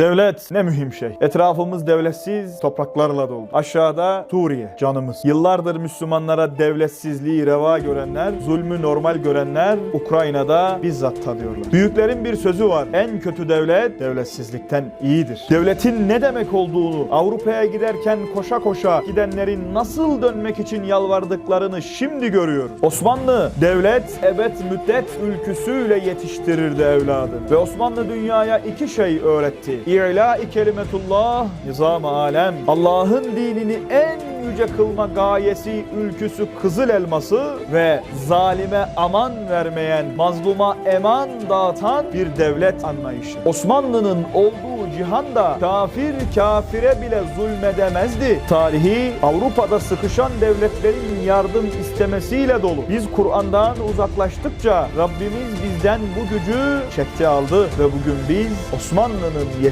Devlet ne mühim şey. Etrafımız devletsiz topraklarla dolu. Aşağıda Suriye canımız. Yıllardır Müslümanlara devletsizliği reva görenler, zulmü normal görenler Ukrayna'da bizzat tadıyorlar. Büyüklerin bir sözü var. En kötü devlet devletsizlikten iyidir. Devletin ne demek olduğunu Avrupa'ya giderken koşa koşa gidenlerin nasıl dönmek için yalvardıklarını şimdi görüyoruz. Osmanlı devlet ebed müddet ülküsüyle yetiştirirdi evladını. Ve Osmanlı dünyaya iki şey öğretti. İ'la-i kelimetullah, nizam alem. Allah'ın dinini en yüce kılma gayesi, ülküsü kızıl elması ve zalime aman vermeyen, mazluma eman dağıtan bir devlet anlayışı. Osmanlı'nın olduğu cihanda kafir kafire bile zulmedemezdi. Tarihi Avrupa'da sıkışan devletlerin yardım istemesiyle dolu. Biz Kur'an'dan uzaklaştıkça Rabbimiz bizden bu gücü çekti aldı ve bugün biz Osmanlı'nın yetim